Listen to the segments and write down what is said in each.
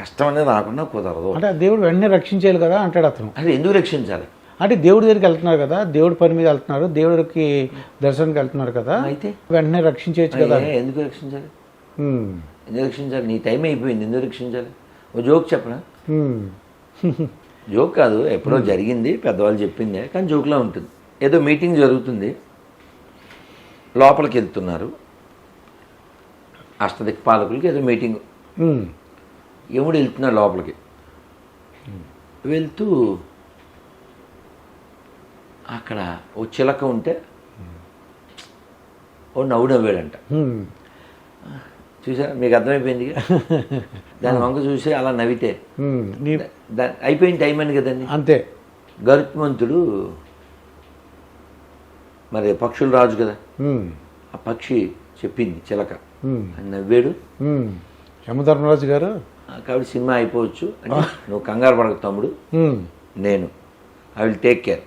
కష్టం అనేది రాకుండా కుదరదు. అంటే దేవుడు వెంటనే రక్షించేయాలి కదా అంటాడు అతను. అసలు ఎందుకు రక్షించాలి? అంటే దేవుడి దగ్గరికి వెళ్తున్నారు కదా దేవుడి పని మీద వెళ్తున్నారు దేవుడికి దర్శనానికి వెళ్తున్నారు కదా అయితే? వెంటనే రక్షించేయచ్చు కదా. ఎందుకు రక్షించాలి. ఎందుకు రక్షించాలి? నీ టైం అయిపోయింది ఎందుకు రక్షించాలి? ఓ జోక్ చెప్పనా? ఉమ్. జోక్ కాదు ఎప్పుడో జరిగింది పెద్దవాళ్ళు చెప్పిందే కానీ జోక్లా ఉంటుంది. ఏదో మీటింగ్ జరుగుతుంది లోపలికి వెళ్తున్నారు అష్టదిక్పాలకులకి ఏదో మీటింగ్. యముడు వెళ్తున్నాడు లోపలికి. వెళ్తూ అక్కడ ఓ చిలక ఉంటే ఓ నవ్వు నవ్వాడంట. చూసారా? మీకు అర్థమైపోయింది దాని వంక చూసి అలా నవ్వితే అయిపోయిన టైం అని కదండి? అంతే. గరుత్మంతుడు మరి పక్షుల రాజు కదా. ఆ పక్షి చెప్పింది చిలక. అని నవ్వాడు. యమధర్మరాజు గారు కాబట్టి సినిమా అయిపోవచ్చు. అంటే నువ్వు కంగారు పడక తమ్ముడు. నేను. ఐ విల్ టేక్ కేర్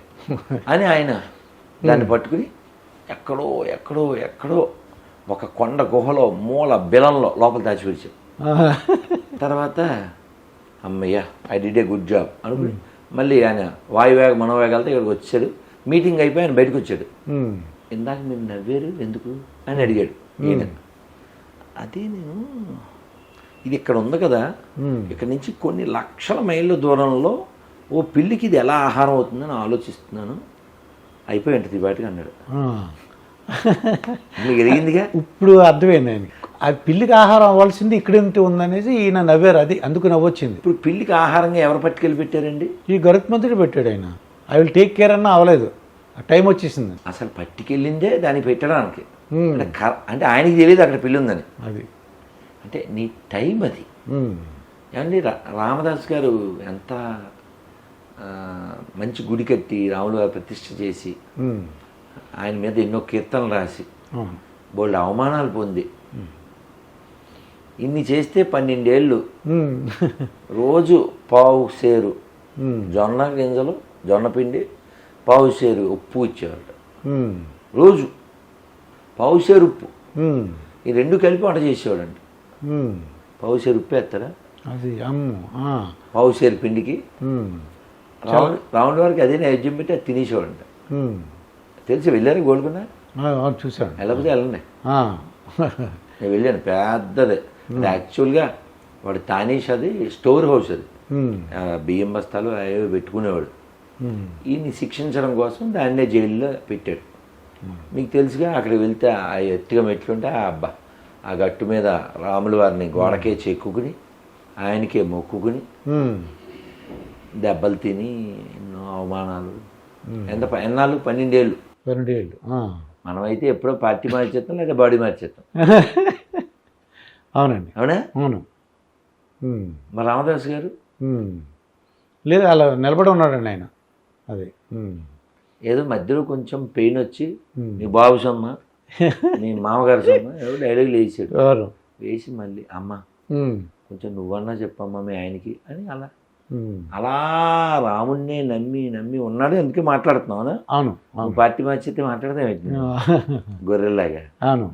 అని ఆయన దాన్ని పట్టుకుని ఎక్కడో ఎక్కడో ఎక్కడో ఒక కొండ గుహలో మూల బిలంలో లోపల దాచిపెడిచాడు. తర్వాత అమ్మయ్య I did a good job అనుకుని మళ్ళీ ఆయన వాయువేగ మనోవేగాలతో ఇక్కడికి వచ్చాడు. మీటింగ్ అయిపోయి ఆయన బయటకు వచ్చాడు. ఇందాక మీరు నవ్వారు ఎందుకు? అని అడిగాడు ఈయన. అదే నేను ఇది ఇక్కడ ఉంది కదా. ఇక్కడ నుంచి కొన్ని లక్షల మైళ్ళ దూరంలో ఓ పిల్లికి ఇది ఎలా ఆహారం అవుతుందని ఆలోచిస్తున్నాను. అయిపోయి ఉంటుంది వాటికి అన్నాడు. మీకు ఎరిగిందిగా ఇప్పుడు అర్థమైంది ఆయన ఆ పిల్లికి ఆహారం అవ్వాల్సింది ఇక్కడేంటి ఉందనేసి ఈయన నవ్వారు. అది అందుకు నవ్వొచ్చింది. ఇప్పుడు పిల్లికి ఆహారంగా ఎవరు పట్టుకెళ్ళి పెట్టారండి? ఈ గరుత్మంతుడు పెట్టాడు ఆయన. ఐ విల్ టేక్ కేర్ అన్న అవ్వలేదు. ఆ టైం వచ్చేసింది. అసలు పట్టుకెళ్ళిందే దానికి పెట్టడానికి. అంటే ఆయనకి తెలియదు అక్కడ పిల్లి ఉందని. అది. అంటే నీ టైం అది. ఏమండి రామదాస్ గారు ఎంత మంచి గుడి కట్టి రాములు గారు ప్రతిష్ఠ చేసి. ఆయన మీద ఎన్నో కీర్తనలు రాసి. బోల్డ్ అవమానాలు పొంది ఇన్ని చేస్తే పన్నెండేళ్ళు. రోజు పావు సేరు. జొన్న గింజలు జొన్న పిండి పావు సేరు ఉప్పు ఇచ్చేవాళ్ళు. రోజు పావు సేరు ఉప్పు. ఈ రెండు కలిపి వంట చేసేవాడండి సేరు ఉప్పు వేస్తారా అది అమ్ము ఆ. పావు సేరు పిండికి. రావణ రావణ వారికి అదే నైవేద్యం పెట్టి అది తినేసేవాడంట. తెలిసి వెళ్ళారు గోల్కొండ? చూశాను. వెళ్ళకపోతే వెళ్ళండి. నేను వెళ్ళాను పెద్దది. యాక్చువల్గా వాడు తానీష్ అది స్టోర్ హౌస్ అది. బియ్యం బస్తాలు అవి పెట్టుకునేవాడు. ఈయన్ని శిక్షించడం కోసం దాన్నే జైల్లో పెట్టాడు. మీకు తెలుసుగా అక్కడికి వెళ్తే ఆ ఎత్తుగా మెట్లుంటే ఆ అబ్బా. ఆ గట్టు మీద రాముల వారిని గోడకే చెక్కుకుని ఆయనకే మొక్కుకుని. దెబ్బలు తిని ఎన్నో అవమానాలు. ఎంత ఎన్నాళ్ళు? పన్నెండేళ్ళు. పన్నెండేళ్ళు. మనమైతే ఎప్పుడో పార్టీ మార్చేస్తాం లేదా బాడీ మార్చేస్తాం అవునండి. అవునా? అవును. మరి రామదాస్ గారు. లేదు అలా నిలబడి ఉన్నాడండి ఆయన. అది. ఏదో మధ్యలో కొంచెం పెయిన్ వచ్చి. నీ బాబు సొమ్మ. నీ మామగారు ఏదో డైలాగులు వేసాడు ఎవరు వేసి మళ్ళీ అమ్మ. కొంచెం నువ్వన్నా చెప్పమ్మా మీ ఆయనకి అని అలా. అలా రాముణ్ణే నమ్మి నమ్మి ఉన్నాడు అందుకే మాట్లాడుతున్నావు అవునా? పార్టీ మార్చితే మాట్లాడదాం. గొర్రెల్లాగా అవును